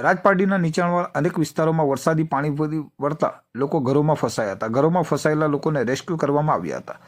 રાજપારડીના નીચાણવાળા અનેક વિસ્તારોમાં વરસાદી પાણી વળતા લોકો ઘરોમાં ફસાયા હતા. ઘરોમાં ફસાયેલા લોકોને રેસ્ક્યુ કરવામાં આવ્યા હતા.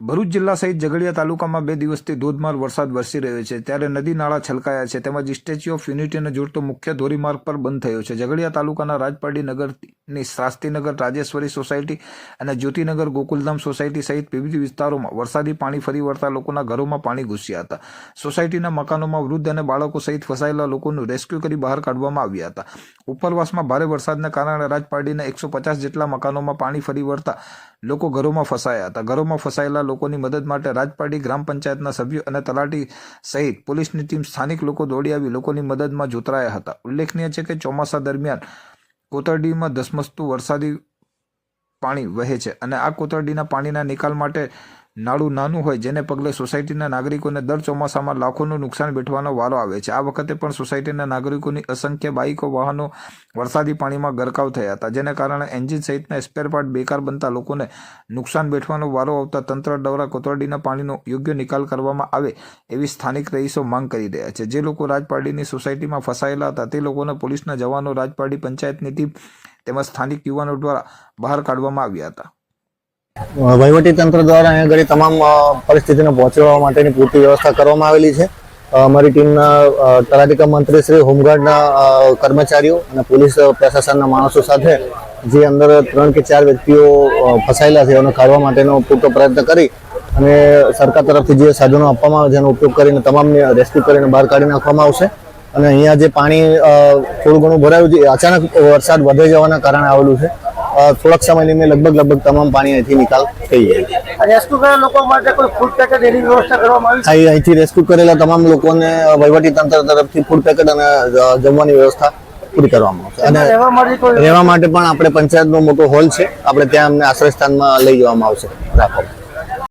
ભરૂચ જિલ્લા સહિત ઝઘડિયા તાલુકામાં બે દિવસથી ધોધમાર વરસાદ વરસી રહ્યો છે. ત્યારે નદી નાળા છલકાયા છે. તેમજ સ્ટેચ્યુ ઓફ યુનિટીને જોડતો મુખ્ય ધોરીમાર્ગ પર બંધ થયો છે. ઝઘડિયા તાલુકાના રાજપારડી નગરની શાસ્ત્રીનગર રાજેશ્વરી સોસાયટી અને જ્યોતિનગર ગોકુલધામ સોસાયટી સહિત વિવિધ વિસ્તારોમાં વરસાદી પાણી ફરી વળતા લોકોના ઘરોમાં પાણી ઘૂસ્યા હતા. સોસાયટીના મકાનોમાં વૃદ્ધ અને બાળકો સહિત ફસાયેલા લોકોનું રેસ્ક્યુ કરી બહાર કાઢવામાં આવ્યા હતા. ઉપરવાસમાં ભારે વરસાદને કારણે રાજપારડીના એકસો પચાસ જેટલા મકાનોમાં પાણી ફરી વળતા લોકો ઘરોમાં ફસાયા હતા. ઘરોમાં ફસાયેલા લોકોની મદદ માટે રાજપારડી ગ્રામ પંચાયતના સભ્યો અને તલાટી સહિત પોલીસની ટીમ સ્થાનિક લોકો દોડી આવી લોકોની મદદમાં જોતરાયા હતા. ઉલ્લેખનીય છે કે ચોમાસા દરમિયાન કોતરડીમાં ધસમસતું વરસાદી પાણી વહે છે અને આ કોતરડીના પાણીના નિકાલ માટે નાળું નાનું હોય જેને પગલે સોસાયટીના નાગરિકોને દર ચોમાસામાં લાખોનું નુકસાન વેઠવાનો વારો આવે છે. આ વખતે પણ સોસાયટીના નાગરિકોની અસંખ્ય બાઇકો, વાહનો વરસાદી પાણીમાં ગરકાવ થયા હતા, જેને કારણે એન્જિન સહિતના સ્પેર પાર્ટ બેકાર બનતા લોકોને નુકસાન વેઠવાનો વારો આવતા તંત્ર દ્વારા કોતરડીના પાણીનો યોગ્ય નિકાલ કરવામાં આવે એવી સ્થાનિક રહીશો માંગ કરી રહ્યા છે. જે લોકો રાજપારડીની સોસાયટીમાં ફસાયેલા હતા, તે લોકોને પોલીસના જવાનો રાજપારડી પંચાયતની ટીમ તેમજ સ્થાનિક યુવાનો દ્વારા બહાર કાઢવામાં આવ્યા હતા. વહીવટી તંત્ર દ્વારા અહીંયા ઘડી તમામ પરિસ્થિતિને પહોંચી વળવા માટેની પૂરતી વ્યવસ્થા કરવામાં આવેલી છે. અમારી ટીમના તલાટીકા મંત્રી શ્રી, હોમગાર્ડના કર્મચારીઓ અને પોલીસ પ્રશાસનના માણસો સાથે જે અંદર ત્રણ કે ચાર વ્યક્તિઓ ફસાયેલા છે એને કાઢવા માટેનો પૂરતો પ્રયત્ન કરી અને સરકાર તરફથી જે સાધનો આપવામાં આવે છે એનો ઉપયોગ કરીને તમામને રેસ્ક્યુ કરીને બહાર કાઢી નાખવામાં આવશે. અને અહીંયા જે પાણી થોડું ઘણું ભરાયું છે અચાનક વરસાદ વધે જવાના કારણે આવેલું છે. થોડાક સમયની મેં લગભગ લગભગ તમામ પાણી અહીંથી નિકાલ થઈ જાય. રેસ્ક્યુ કરેલા લોકો માટે કોઈ ફૂડ પેકેટ એની વ્યવસ્થા કરવામાં આવી અહીં અહીંથી રેસ્ક્યુ કરેલા તમામ લોકોને વહીવટી તંત્ર તરફથી ફૂડ પેકેટ અને જમવાની વ્યવસ્થા પૂરી કરવામાં આવશે. અને રહેવા માટે રહેવા માટે પણ આપણે પંચાયતનો મોટો હોલ છે. આપણે ત્યાં અમને આશ્રય સ્થાનમાં લઈ જવામાં આવશે. રાખો.